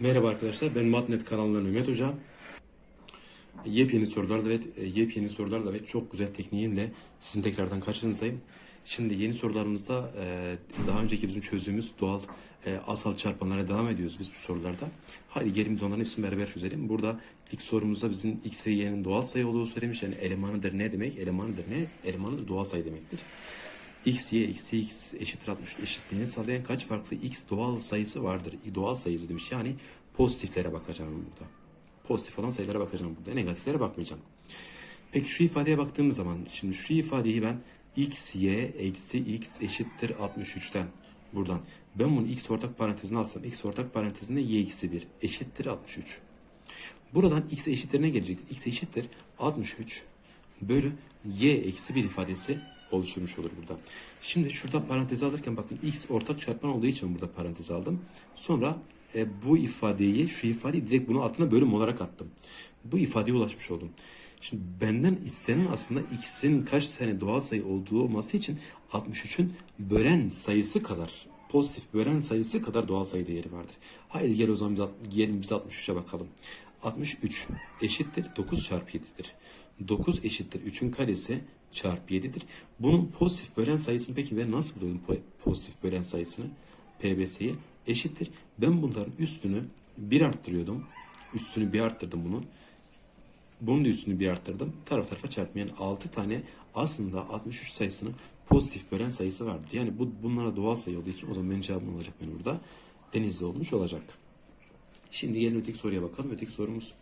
Merhaba arkadaşlar, ben Matnet kanalından Mehmet Hocam. Yepyeni sorularla ve e, yepyeni sorularla ve çok güzel tekniğimle sizin tekrardan karşınızdayım. Şimdi yeni sorularımızda e, daha önceki bizim çözdüğümüz doğal e, asal çarpanlara devam ediyoruz biz bu sorularda. Haydi gelin biz onların hepsini beraber çözelim. Burada ilk sorumuzda bizim x ve y'nin doğal sayı olduğu söylemiş. Yani elemanıdır ne demek? Elemanıdır ne? Elemanıdır doğal sayı demektir. X, y, x, x eşittir 63 eşitliğini sağlayan kaç farklı x doğal sayısı vardır? Doğal sayı demiş. Yani pozitiflere bakacağım burada. Pozitif olan sayılara bakacağım burada. Negatiflere bakmayacağım. Peki şu ifadeye baktığımız zaman şimdi şu ifadeyi ben x, y eksi x eşittir 63'ten buradan. Ben bunu x ortak parantezine alsam x ortak parantezinde y eksi 1 eşittir 63. Buradan x eşittir ne gelecektir? x eşittir 63 bölü y eksi 1 ifadesi oluşturmuş olur burada. Şimdi şurada parantezi alırken bakın x ortak çarpan olduğu için burada parantez aldım. Sonra e, bu ifadeyi, şu ifadeyi direkt bunun altına bölüm olarak attım. Bu ifadeye ulaşmış oldum. Şimdi benden istenen aslında x'in kaç tane doğal sayı olduğu olması için 63'ün bölen sayısı kadar pozitif bölen sayısı kadar doğal sayı değeri vardır. Haydi gel o zaman gelin biz 63'e bakalım. 63 eşittir 9 çarpı 7'dir. 9 eşittir 3'ün karesi çarpı 7'dir. Bunun pozitif bölen sayısını peki ben nasıl buluyorum po- pozitif bölen sayısını? PBS'yi eşittir. Ben bunların üstünü 1 arttırıyordum. Üstünü 1 arttırdım bunun. Bunun da üstünü bir arttırdım. Taraf tarafa çarpmayan 6 tane aslında 63 sayısının pozitif bölen sayısı vardı. Yani bu bunlara doğal sayı olduğu için o zaman benim cevabım olacak benim burada. Denizli olmuş olacak. Şimdi gelin öteki soruya bakalım. Öteki sorumuz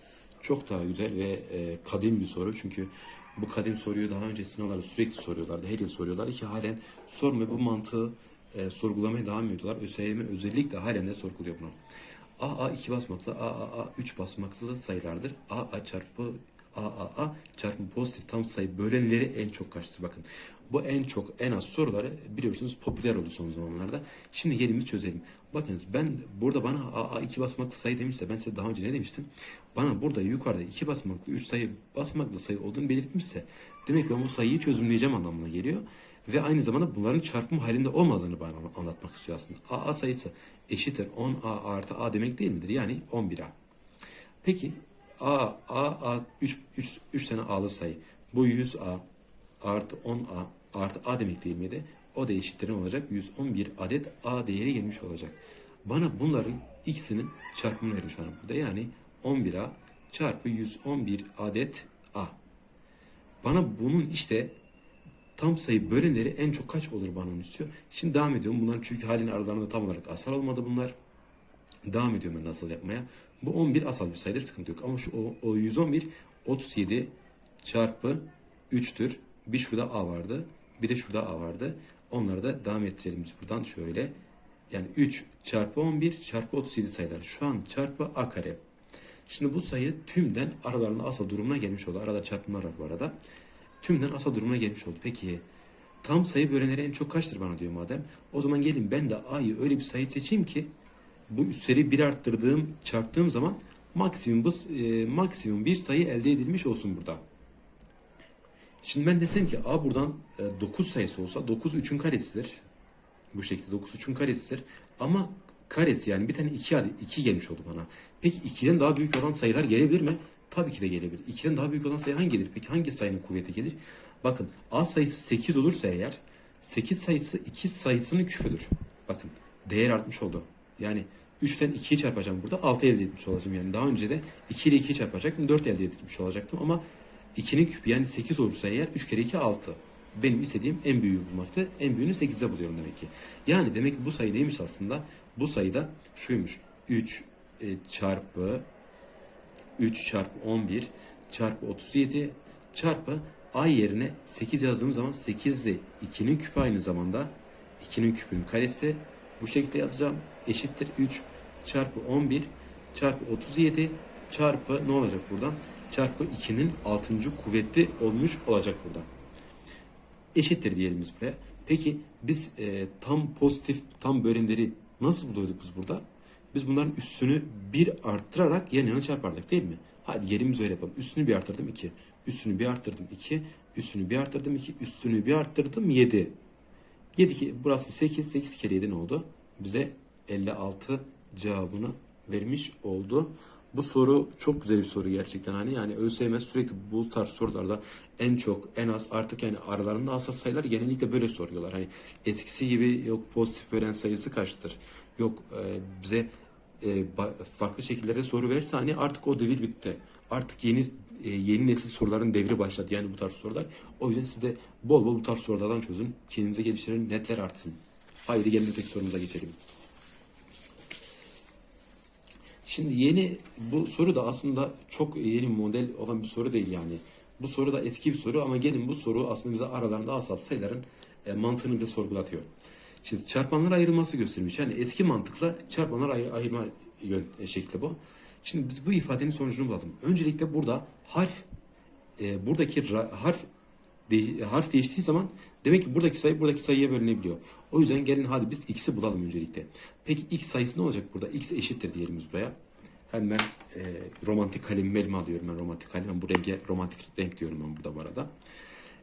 çok daha güzel ve e, kadim bir soru. Çünkü bu kadim soruyu daha önce sınavlarda sürekli soruyorlardı. Her yıl soruyorlardı ki halen sorma bu mantığı e, sorgulamaya devam ediyorlar. ÖSYM özellikle halen de sorguluyor bunu. A A 2 basmaklı, A A A 3 basmaklı sayılardır. A A çarpı A A A çarpı pozitif tam sayı bölenleri en çok kaçtır? Bakın bu en çok en az soruları biliyorsunuz popüler oldu son zamanlarda. Şimdi gelin bir çözelim. Bakınız ben burada bana A A 2 basmaklı sayı demişse ben size daha önce ne demiştim? Bana burada yukarıda 2 basmaklı 3 sayı basmaklı sayı olduğunu belirtmişse demek ben bu sayıyı çözümleyeceğim anlamına geliyor. Ve aynı zamanda bunların çarpım halinde olmadığını bana anlatmak istiyor aslında. A, A sayısı eşittir 10A artı A demek değil midir? Yani 11A. Peki A, A, A 3, 3, 3 tane A'lı sayı. Bu 100A artı 10A artı A demek değil miydi? O da eşittir olacak? 111 adet A değeri gelmiş olacak. Bana bunların ikisinin çarpımını vermiş bana burada. Yani 11A çarpı 111 adet A. Bana bunun işte tam sayı bölenleri en çok kaç olur bana onu istiyor. Şimdi devam ediyorum. Bunların çünkü halin aralarında tam olarak asal olmadı bunlar. Devam ediyorum ben de asal yapmaya. Bu 11 asal bir sayıdır sıkıntı yok. Ama şu o, o 111 37 çarpı 3'tür. Bir şurada A vardı. Bir de şurada A vardı. Onları da devam ettirelim biz buradan şöyle. Yani 3 çarpı 11 çarpı 37 sayılar. Şu an çarpı A kare. Şimdi bu sayı tümden aralarında asal durumuna gelmiş oldu. Arada çarpımlar var bu arada. Tümden asal durumuna gelmiş oldu. Peki tam sayı bölenleri en çok kaçtır bana diyor madem. O zaman gelin ben de A'yı öyle bir sayı seçeyim ki bu üstleri bir arttırdığım, çarptığım zaman maksimum, e, maksimum bir sayı elde edilmiş olsun burada. Şimdi ben desem ki A buradan e, 9 sayısı olsa 9 3'ün karesidir. Bu şekilde 9 3'ün karesidir. Ama karesi yani bir tane 2 adet 2 gelmiş oldu bana. Peki 2'den daha büyük olan sayılar gelebilir mi? Tabii ki de gelebilir. 2'den daha büyük olan sayı hangi gelir? Peki hangi sayının kuvveti gelir? Bakın A sayısı 8 olursa eğer 8 sayısı 2 sayısının küpüdür. Bakın değer artmış oldu. Yani 3'ten 2'yi çarpacağım burada 6 elde etmiş olacağım. Yani daha önce de 2 ile 2'yi çarpacaktım 4 elde etmiş olacaktım ama 2'nin küpü yani 8 olursa eğer 3 kere 2 6. Benim istediğim en büyüğü bulmaktı. En büyüğünü 8'de buluyorum demek ki. Yani demek ki bu sayı neymiş aslında? Bu sayıda şuymuş. 3 e, çarpı 3 çarpı 11 çarpı 37 çarpı a yerine 8 yazdığımız zaman 8 ile 2'nin küpü aynı zamanda 2'nin küpünün karesi bu şekilde yazacağım. Eşittir 3 çarpı 11 çarpı 37 çarpı ne olacak buradan? Çarpı 2'nin 6. kuvveti olmuş olacak burada. Eşittir diyelim biz buraya. Peki biz e, tam pozitif tam bölenleri nasıl buluyorduk biz burada? Biz bunların üstünü bir arttırarak yan yana çarpardık değil mi? Hadi yerimiz öyle yapalım. Üstünü bir arttırdım 2. Üstünü bir arttırdım 2. Üstünü bir arttırdım 2. Üstünü bir arttırdım 7. 7 ki burası 8. 8 kere 7 ne oldu? Bize 56 cevabını vermiş oldu. Bu soru çok güzel bir soru gerçekten hani yani ÖSYM sürekli bu tarz sorularda en çok en az artık yani aralarında asal sayılar genellikle böyle soruyorlar. Hani eskisi gibi yok pozitif bölen sayısı kaçtır? Yok e, bize e, farklı şekillerde soru verirse hani artık o devir bitti. Artık yeni e, yeni nesil soruların devri başladı yani bu tarz sorular. O yüzden siz de bol bol bu tarz sorulardan çözün. Kendinize geliştirin, netler artsın. Haydi gelin öteki sorumuza geçelim. Şimdi yeni bu soru da aslında çok yeni model olan bir soru değil yani. Bu soru da eski bir soru ama gelin bu soru aslında bize aralarında asal sayıların e, mantığını bile sorgulatıyor. Şimdi çarpanlar ayrılması gösterilmiş. Yani eski mantıkla çarpanlar ayır- ayırma yön, e, şekli bu. Şimdi biz bu ifadenin sonucunu bulalım. Öncelikle burada harf e, buradaki ra- harf de- harf değiştiği zaman demek ki buradaki sayı buradaki sayıya bölünebiliyor. O yüzden gelin hadi biz x'i bulalım öncelikle. Peki x sayısı ne olacak burada? x eşittir diyelim biz buraya. Hemen e, romantik kalemimi elime alıyorum ben romantik kalem. Bu renge romantik renk diyorum ben burada bu arada.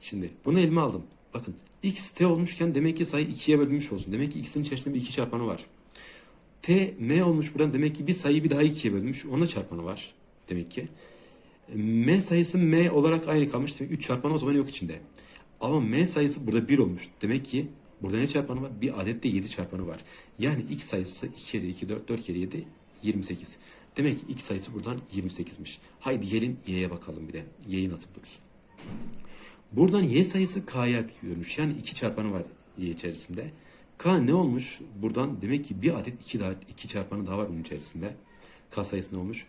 Şimdi bunu elime aldım. Bakın x t olmuşken demek ki sayı 2'ye bölünmüş olsun. Demek ki x'in içerisinde bir 2 çarpanı var. T m olmuş buradan demek ki bir sayıyı bir daha 2'ye bölmüş. Ona çarpanı var demek ki. M sayısı M olarak aynı kalmış. Demek 3 çarpanı o zaman yok içinde. Ama M sayısı burada 1 olmuş. Demek ki burada ne çarpanı var? Bir adette 7 çarpanı var. Yani x sayısı 2 kere 2 4 4 kere 7 28. Demek ki x sayısı buradan 28'miş. Haydi gelin y'ye bakalım bir de. Y'yi nasıl buluruz? Buradan y sayısı k'ya görmüş. Yani 2 çarpanı var y içerisinde. K ne olmuş? Buradan demek ki bir adet 2 daha 2 çarpanı daha var bunun içerisinde. K sayısı ne olmuş?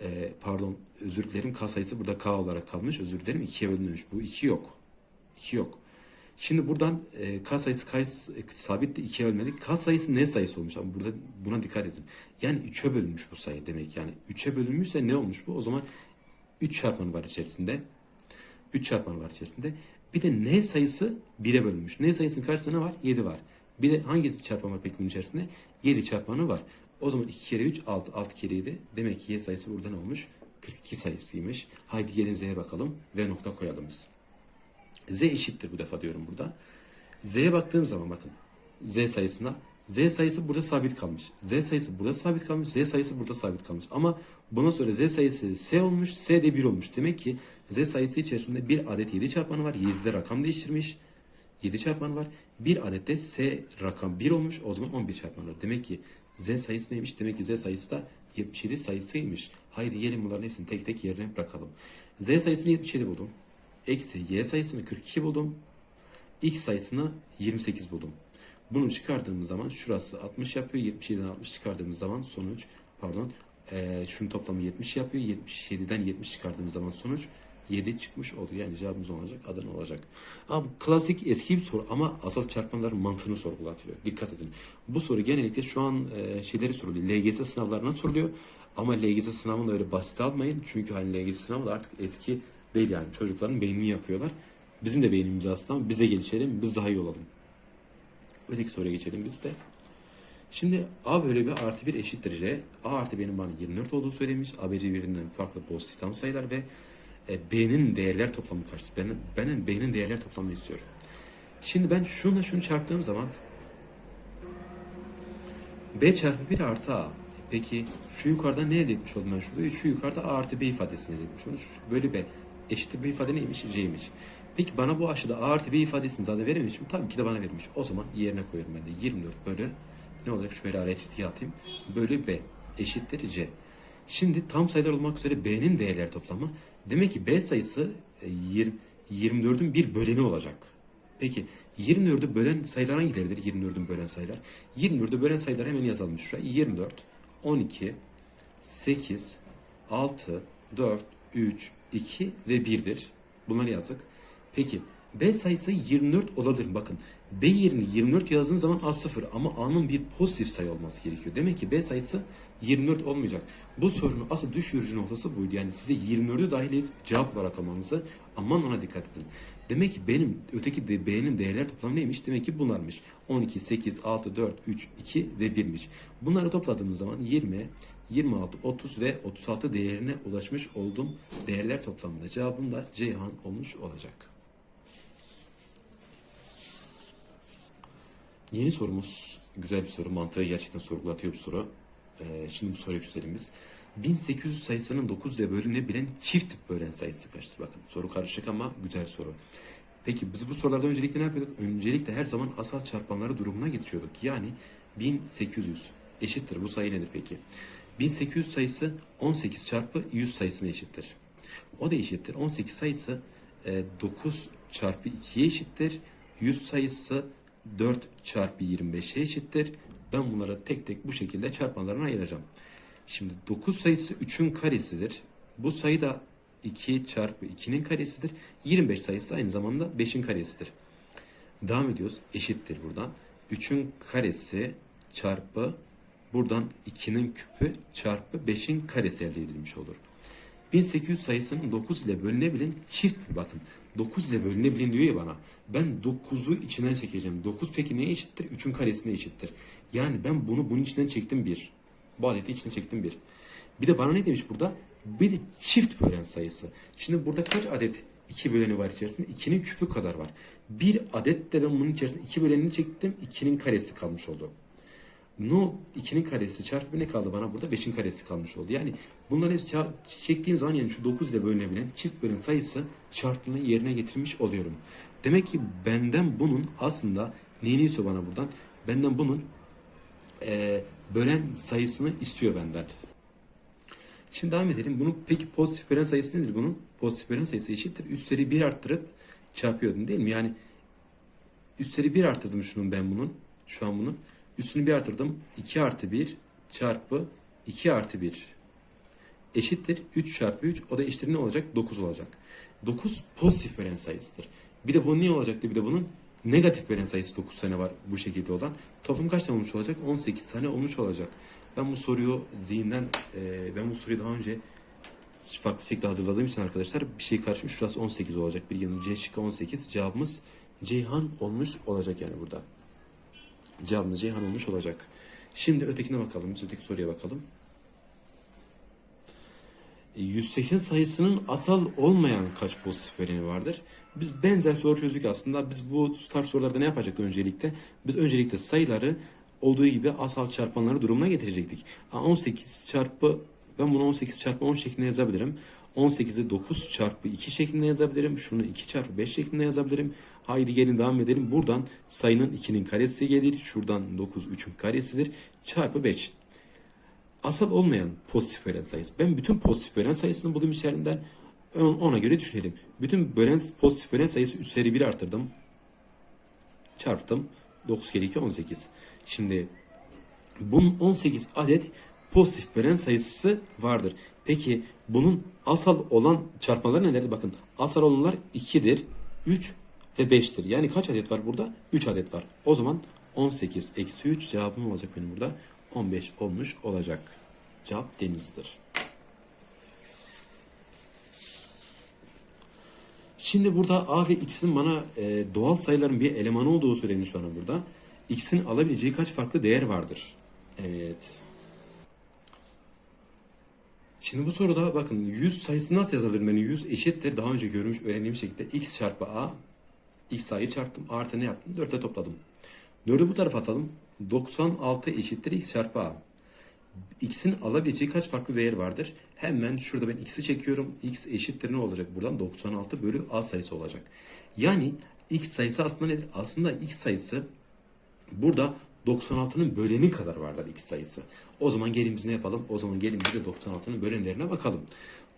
Ee, pardon özür dilerim K sayısı burada K olarak kalmış. Özür dilerim 2'ye bölünmemiş. Bu 2 yok. 2 yok. Şimdi buradan e, K sayısı K sabit de 2'ye bölmedik. K sayısı ne sayısı olmuş? Ama burada buna dikkat edin. Yani 3'e bölünmüş bu sayı demek. Yani 3'e bölünmüşse ne olmuş bu? O zaman 3 çarpanı var içerisinde. 3 çarpanı var içerisinde. Bir de n sayısı 1'e bölünmüş. N sayısının karşısında ne var? 7 var. Bir de hangisi çarpan var peki bunun içerisinde? 7 çarpanı var. O zaman 2 kere 3 6, 6 kere 7. Demek ki y sayısı burada ne olmuş? 42 sayısıymış. Haydi gelin z'ye bakalım ve nokta koyalım biz. Z eşittir bu defa diyorum burada. Z'ye baktığım zaman bakın. Z sayısına. Z sayısı burada sabit kalmış. Z sayısı burada sabit kalmış. Z sayısı burada sabit kalmış. Ama buna sonra Z sayısı S olmuş. S de 1 olmuş. Demek ki Z sayısı içerisinde bir adet 7 çarpanı var. 7'de rakam değiştirmiş. 7 çarpanı var. Bir adet de S rakam 1 olmuş. O zaman 11 çarpanı var. Demek ki Z sayısı neymiş? Demek ki Z sayısı da 77 sayısıymış. Haydi gelin bunların hepsini tek tek yerine bırakalım. Z sayısını 77 buldum. Eksi Y sayısını 42 buldum. X sayısını 28 buldum. Bunu çıkardığımız zaman şurası 60 yapıyor. 77'den 60 çıkardığımız zaman sonuç pardon eee şunun toplamı 70 yapıyor. 77'den 70 çıkardığımız zaman sonuç 7 çıkmış oluyor. Yani cevabımız olacak, Adana olacak. Ama klasik eski bir soru ama asal çarpanların mantığını sorgulatıyor. Dikkat edin. Bu soru genellikle şu an e, şeyleri soruluyor. LGS sınavlarına soruluyor. Ama LGS sınavını öyle basit almayın. Çünkü hani LGS sınavı da artık etki değil yani. Çocukların beynini yakıyorlar. Bizim de beynimiz aslında bize gelişelim, biz daha iyi olalım. Öteki soruya geçelim biz de. Şimdi A bölü B artı 1 eşittir C. A artı B'nin bana 24 olduğu söylemiş. ABC birbirinden farklı pozitif tam sayılar ve e, B'nin değerler toplamı kaçtır? Benim, benim B'nin değerler toplamını istiyorum. Şimdi ben şunla şunu çarptığım zaman B çarpı 1 artı A. Peki şu yukarıda ne elde etmiş oldum ben şurada? Şu yukarıda A artı B ifadesini elde etmiş oldum. Böyle B eşittir bu ifade neymiş? C'ymiş. Peki bana bu aşağıda A artı B ifadesini zaten verememiş mi? Tabii ki de bana vermiş. O zaman yerine koyuyorum ben de. 24 bölü ne olacak? Şöyle araya çizgi atayım. Bölü B eşittir C. Şimdi tam sayılar olmak üzere B'nin değerler toplamı. Demek ki B sayısı e, 20 24'ün bir böleni olacak. Peki 24'ü bölen sayılar hangileridir? 24'ün bölen sayılar. 24'ü bölen sayılar hemen yazalım şuraya. 24, 12, 8, 6, 4, 3, 2 ve 1'dir. Bunları yazdık. Peki B sayısı 24 olabilir. Bakın B yerine 24 yazdığım zaman A 0 ama A'nın bir pozitif sayı olması gerekiyor. Demek ki B sayısı 24 olmayacak. Bu sorunun asıl düşürücü noktası buydu. Yani size 24'ü dahil edip cevap olarak almanızı aman ona dikkat edin. Demek ki benim öteki de B'nin değerler toplamı neymiş? Demek ki bunlarmış. 12, 8, 6, 4, 3, 2 ve 1'miş. Bunları topladığımız zaman 20, 26, 30 ve 36 değerine ulaşmış oldum. Değerler toplamında cevabım da Ceyhan olmuş olacak. Yeni sorumuz güzel bir soru. Mantığı gerçekten sorgulatıyor bir soru. Ee, şimdi bu soruyu çözelim biz. 1800 sayısının 9 ile bölünebilen çift bölen sayısı kaçtır? Bakın soru karışık ama güzel soru. Peki biz bu sorularda öncelikle ne yapıyorduk? Öncelikle her zaman asal çarpanları durumuna getiriyorduk. Yani 1800 eşittir. Bu sayı nedir peki? 1800 sayısı 18 çarpı 100 sayısına eşittir. O da eşittir. 18 sayısı e, 9 çarpı 2'ye eşittir. 100 sayısı 4 çarpı 25'e eşittir. Ben bunları tek tek bu şekilde çarpanlarına ayıracağım. Şimdi 9 sayısı 3'ün karesidir. Bu sayı da 2 çarpı 2'nin karesidir. 25 sayısı aynı zamanda 5'in karesidir. Devam ediyoruz. Eşittir buradan. 3'ün karesi çarpı buradan 2'nin küpü çarpı 5'in karesi elde edilmiş olur. 1800 sayısının 9 ile bölünebilen çift bakın 9 ile bölünebilen diyor ya bana. Ben 9'u içinden çekeceğim. 9 peki neye eşittir? 3'ün karesine eşittir. Yani ben bunu bunun içinden çektim 1. Bu adeti içinden çektim 1. Bir de bana ne demiş burada? Bir de çift bölen sayısı. Şimdi burada kaç adet 2 böleni var içerisinde? 2'nin küpü kadar var. Bir adet de ben bunun içerisinde 2 bölenini çektim. 2'nin karesi kalmış oldu. No 2'nin karesi çarpı ne kaldı bana burada? 5'in karesi kalmış oldu. Yani bunları hepsi çektiğim zaman yani şu 9 ile bölünebilen çift bölüm sayısı çarpımını yerine getirmiş oluyorum. Demek ki benden bunun aslında neyini istiyor bana buradan? Benden bunun eee, bölen sayısını istiyor benden. Şimdi devam edelim. Bunun peki pozitif bölen sayısı nedir bunun? Pozitif bölen sayısı eşittir. Üstleri 1 arttırıp çarpıyordum değil mi? Yani üstleri 1 arttırdım şunun ben bunun. Şu an bunun. Üstünü 1 arttırdım. 2 artı 1 çarpı 2 artı 1 eşittir. 3 çarpı 3 o da eşittir ne olacak? 9 olacak. 9 pozitif bölen sayısıdır. Bir de bunun ne olacaktı? Bir de bunun negatif bölen sayısı 9 tane var bu şekilde olan. Toplam kaç tane olmuş olacak? 18 tane olmuş olacak. Ben bu soruyu zihinden, e, ben bu soruyu daha önce farklı şekilde hazırladığım için arkadaşlar bir şey karışmış. Şurası 18 olacak. Bir yanı C şıkkı 18. Cevabımız Ceyhan olmuş olacak yani burada. Cevabımız Ceyhan olmuş olacak. Şimdi ötekine bakalım. Öteki soruya bakalım. E, 180 sayısının asal olmayan kaç pozitif vardır? Biz benzer soru çözdük aslında. Biz bu tarz sorularda ne yapacaktık öncelikle? Biz öncelikle sayıları olduğu gibi asal çarpanları durumuna getirecektik. Ha, 18 çarpı ben bunu 18 çarpı 10 şeklinde yazabilirim. 18'i 9 çarpı 2 şeklinde yazabilirim. Şunu 2 çarpı 5 şeklinde yazabilirim. Haydi gelin devam edelim. Buradan sayının 2'nin karesi gelir. Şuradan 9 3'ün karesidir. Çarpı 5 asal olmayan pozitif bölen sayısı. Ben bütün pozitif bölen sayısını buldum içerisinden. On- Ona göre düşünelim. Bütün bölen pozitif bölen sayısı üstleri 1 arttırdım. Çarptım. 9 kere 2 18. Şimdi bunun 18 adet pozitif bölen sayısı vardır. Peki bunun asal olan çarpmaları nelerdir? Bakın asal olanlar 2'dir, 3 ve 5'tir. Yani kaç adet var burada? 3 adet var. O zaman 18 eksi 3 cevabım olacak benim burada. 15 olmuş olacak. Cevap denizdir. Şimdi burada a ve x'in bana e, doğal sayıların bir elemanı olduğu söylenmiş bana burada. x'in alabileceği kaç farklı değer vardır? Evet. Şimdi bu soruda bakın 100 sayısını nasıl yazabilirim? Yani 100 eşittir daha önce görmüş öğrendiğim şekilde x çarpı a x sayı çarptım artı ne yaptım? 4'e topladım. 4'ü bu tarafa atalım. 96 eşittir x çarpı a. X'in alabileceği kaç farklı değer vardır? Hemen şurada ben x'i çekiyorum. x eşittir ne olacak? Buradan 96 bölü a sayısı olacak. Yani x sayısı aslında nedir? Aslında x sayısı burada 96'nın böleni kadar vardır x sayısı. O zaman gelin biz ne yapalım? O zaman gelin bize 96'nın bölenlerine bakalım.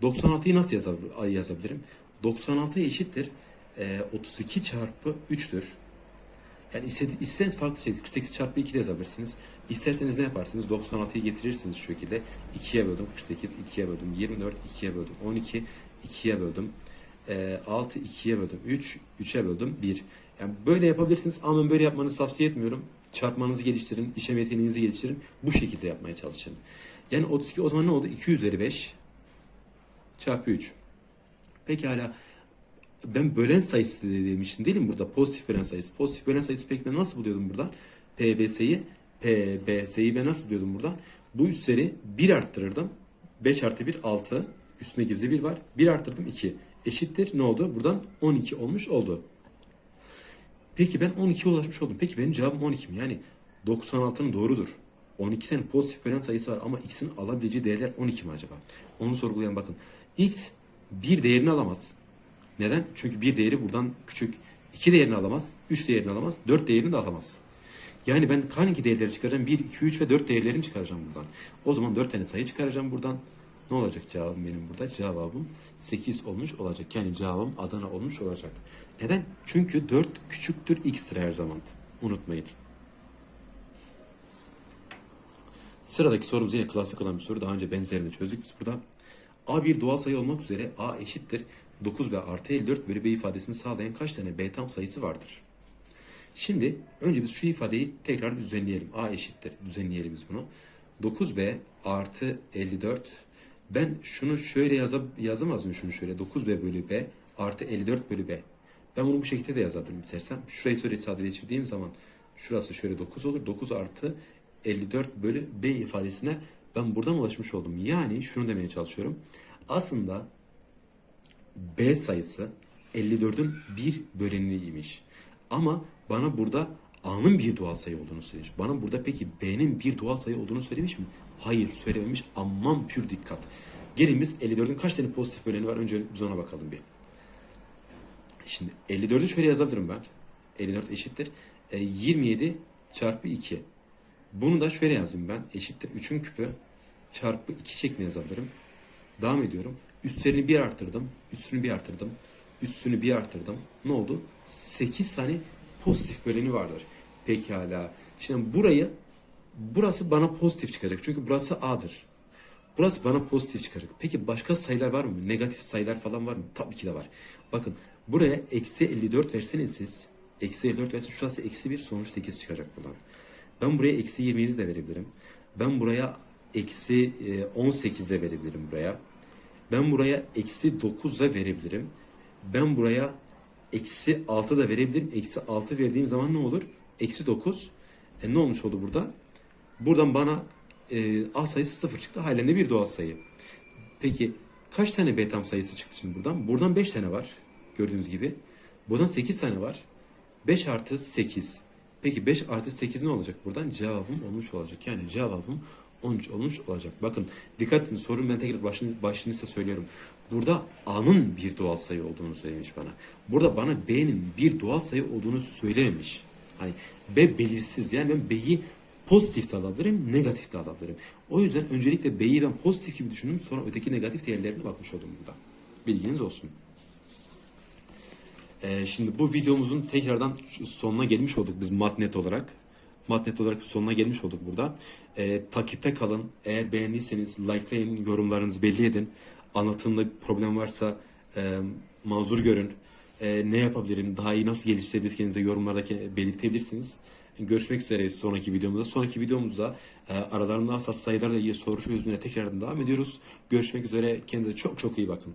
96'yı nasıl yazab- yazabilirim? 96 eşittir. e, 32 çarpı 3'tür. Yani isterseniz farklı şey 48 çarpı 2 de yazabilirsiniz. İsterseniz ne yaparsınız? 96'yı getirirsiniz şu şekilde. 2'ye böldüm 48, 2'ye böldüm 24, 2'ye böldüm 12, 2'ye böldüm e, 6, 2'ye böldüm 3, 3'e böldüm 1. Yani böyle yapabilirsiniz ama ben böyle yapmanızı tavsiye etmiyorum. Çarpmanızı geliştirin, işlem yeteneğinizi geliştirin. Bu şekilde yapmaya çalışın. Yani 32 o zaman ne oldu? 2 üzeri 5 çarpı 3. Pekala ben bölen sayısı da demiştim değil mi burada? Pozitif bölen sayısı. Pozitif bölen sayısı peki ben nasıl buluyordum buradan? PBS'yi PBS'yi ben nasıl buluyordum buradan? Bu üstleri 1 arttırırdım. 5 artı 1 6. Üstüne gizli 1 var. 1 arttırdım 2. Eşittir ne oldu? Buradan 12 olmuş oldu. Peki ben 12'ye ulaşmış oldum. Peki benim cevabım 12 mi? Yani 96'nın doğrudur. 12 tane pozitif bölen sayısı var ama x'in alabileceği değerler 12 mi acaba? Onu sorgulayan bakın. x bir değerini alamaz. Neden? Çünkü bir değeri buradan küçük. 2 değerini alamaz, 3 değerini alamaz, 4 değerini de alamaz. Yani ben hangi değerleri çıkaracağım? 1, 2, 3 ve 4 değerlerini çıkaracağım buradan. O zaman 4 tane sayı çıkaracağım buradan. Ne olacak cevabım benim burada? Cevabım 8 olmuş olacak. Yani cevabım Adana olmuş olacak. Neden? Çünkü 4 küçüktür x'tir her zaman. Unutmayın. Sıradaki sorumuz yine klasik olan bir soru. Daha önce benzerini çözdük biz burada. A bir doğal sayı olmak üzere A eşittir 9B artı 54 bölü B ifadesini sağlayan kaç tane B tam sayısı vardır? Şimdi önce biz şu ifadeyi tekrar düzenleyelim. A eşittir. Düzenleyelim biz bunu. 9B artı 54. Ben şunu şöyle yazab yazamaz mıyım şunu şöyle? 9B bölü B artı 54 bölü B. Ben bunu bu şekilde de yazardım istersem. Şurayı şöyle sadeleştirdiğim zaman şurası şöyle 9 olur. 9 artı 54 bölü B ifadesine ben buradan ulaşmış oldum. Yani şunu demeye çalışıyorum. Aslında B sayısı 54'ün bir böleniymiş. Ama bana burada A'nın bir doğal sayı olduğunu söylemiş. Bana burada peki B'nin bir doğal sayı olduğunu söylemiş mi? Hayır söylememiş. Aman pür dikkat. Gelin biz 54'ün kaç tane pozitif böleni var? Önce biz ona bakalım bir. Şimdi 54'ü şöyle yazabilirim ben. 54 eşittir. E, 27 çarpı 2. Bunu da şöyle yazayım ben. Eşittir 3'ün küpü çarpı 2 şeklinde yazabilirim. Devam ediyorum. Üstlerini bir arttırdım. Üstünü bir arttırdım. Üstünü bir arttırdım. Ne oldu? 8 tane pozitif böleni vardır. Pekala. Şimdi burayı burası bana pozitif çıkacak. Çünkü burası A'dır. Burası bana pozitif çıkacak. Peki başka sayılar var mı? Negatif sayılar falan var mı? Tabii ki de var. Bakın buraya eksi 54 verseniz siz. Eksi 54 verseniz şurası eksi 1 sonuç 8 çıkacak buradan. Ben buraya eksi 27 de verebilirim. Ben buraya eksi 18 de verebilirim buraya. Ben buraya eksi 9 da verebilirim. Ben buraya eksi 6 da verebilirim. Eksi 6 verdiğim zaman ne olur? Eksi 9. E ne olmuş oldu burada? Buradan bana e, A sayısı 0 çıktı. Halen de bir doğal sayı. Peki kaç tane B tam sayısı çıktı şimdi buradan? Buradan 5 tane var. Gördüğünüz gibi. Buradan 8 tane var. 5 artı 8. Peki 5 artı 8 ne olacak buradan? Cevabım olmuş olacak. Yani cevabım 13 olmuş olacak. Bakın dikkat edin sorun ben tekrar başını, başını size söylüyorum. Burada A'nın bir doğal sayı olduğunu söylemiş bana. Burada bana B'nin bir doğal sayı olduğunu söylememiş. Hani B belirsiz. Yani ben B'yi pozitif de alabilirim, negatif de alabilirim. O yüzden öncelikle B'yi ben pozitif gibi düşündüm. Sonra öteki negatif değerlerine bakmış oldum burada. Bilginiz olsun. Ee, şimdi bu videomuzun tekrardan sonuna gelmiş olduk biz matnet olarak. Matnet olarak sonuna gelmiş olduk burada. Ee, takipte kalın. Eğer beğendiyseniz likelayın, yorumlarınızı belli edin. Anlatımda bir problem varsa e, mazur görün. E, ne yapabilirim, daha iyi nasıl geliştirebiliriz kendinize yorumlarda belirtebilirsiniz. Görüşmek üzere sonraki videomuzda. Sonraki videomuzda e, aralarında hassas sayılarla ilgili soru çözümüne tekrardan devam ediyoruz. Görüşmek üzere. Kendinize çok çok iyi bakın.